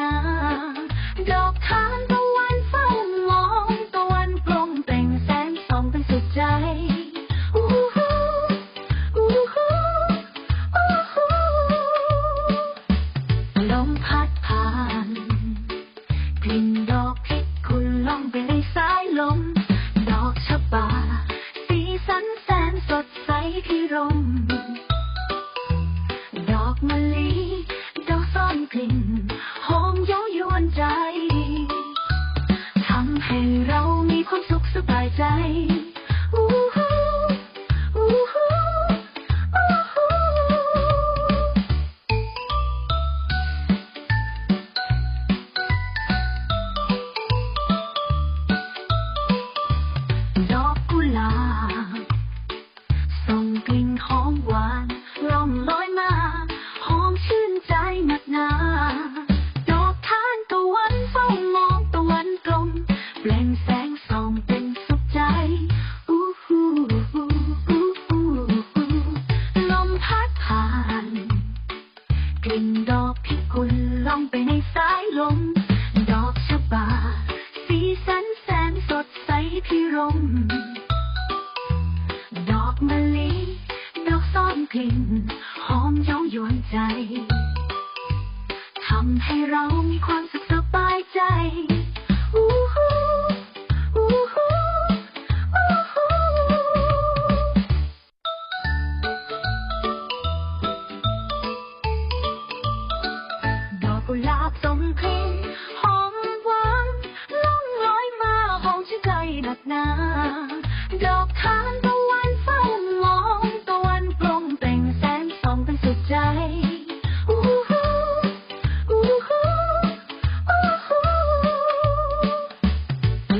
ណា ដកឋាន ส กลิ่นดอกพิกุลล่องไปในสายลม ดอกชะบา สีสันแสนสดใสพิรม ดอกมะลิ ดอกซ่อนกลิ่น หอมเย้ายวนใจ ทำให้เรามีความสุขสบายใจ อู้ ใจนักหนา ดอกทานตะวันเฝ้ามองตะวันกลมเปล่งแสงส่องเป็นสุดใจ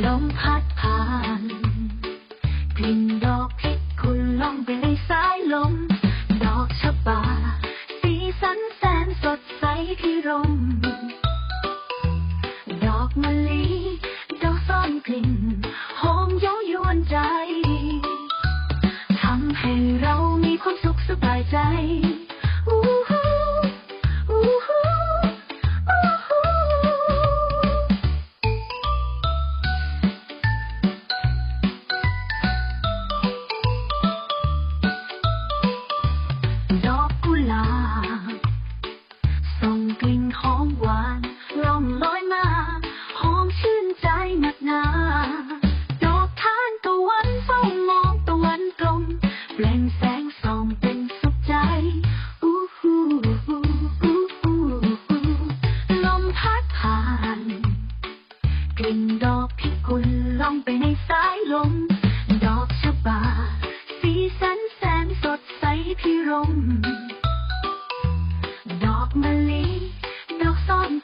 ลมพัดผ่านกลิ่นดอกพิกุลล่องไปในสายลม ดอกชะบา สีสันแสนสดใสพิรม ส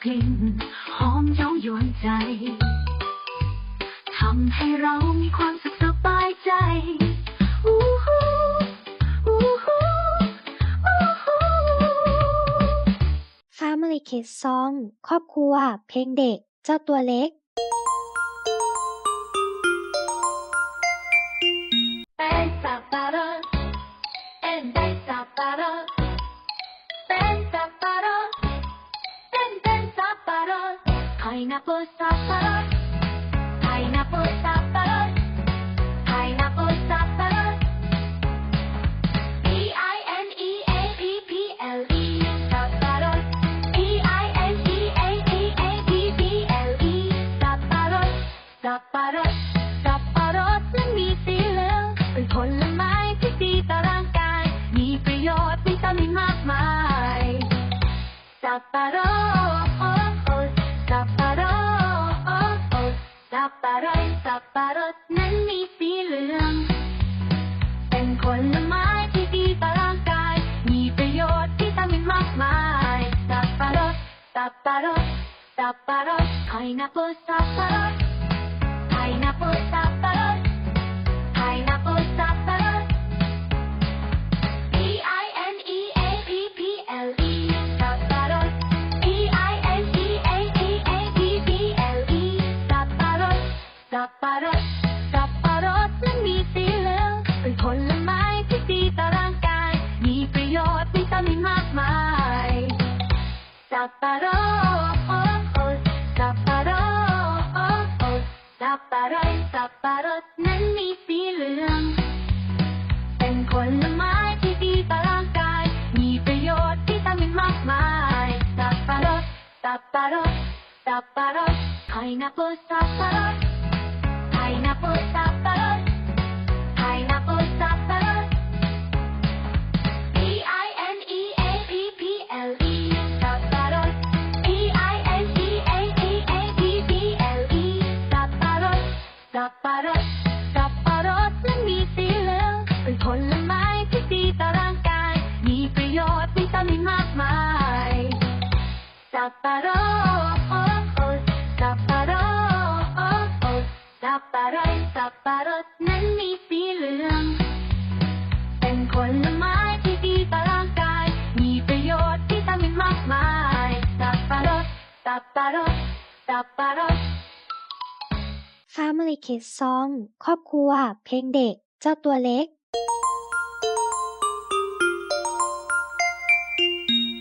กลิ่นหอมเย้ายวนใจ ทำให้เรามีความสุขสบายใจอู้หูอู้หูอู้หู Family Kids Song ครอบครัว เพลงเด็ก เจ้าตัวเล็ก N E A P A P P L E sapphire, sapphire, sapphire นั้นมีสีเหลืองเป็นผลไม้ที่ดีต่อร่างกาย มีประโยชน์วิตามินมากมายสั รดสับปะรดนั้นมีสีเหลือง เป็นผลไม้ที่ดีต่อร่างกาย มีประโยชน์วิตามินมากมาย สับปะรด สับปะรด สับปะรด pineapple สับปะรด กับปะรสกับปะรดนั้นมีสีเหลืองเป็นผลไม้ที่ดีต่อร่างกาย มีประโยชน์วิตามินมากมายสับปะรดสับปะรดสับปะรดสับปะรดนั้นมีสีเหลือง เป็นผลไม้ที่ดีต่อร่างกาย มีประโยชน์วิตามินมากมายสับปะรดสับปะรดสับปะรด pineapple สับปะรด Family Kids Song ครอบครัว เพลงเด็ก เจ้าตัวเล็ก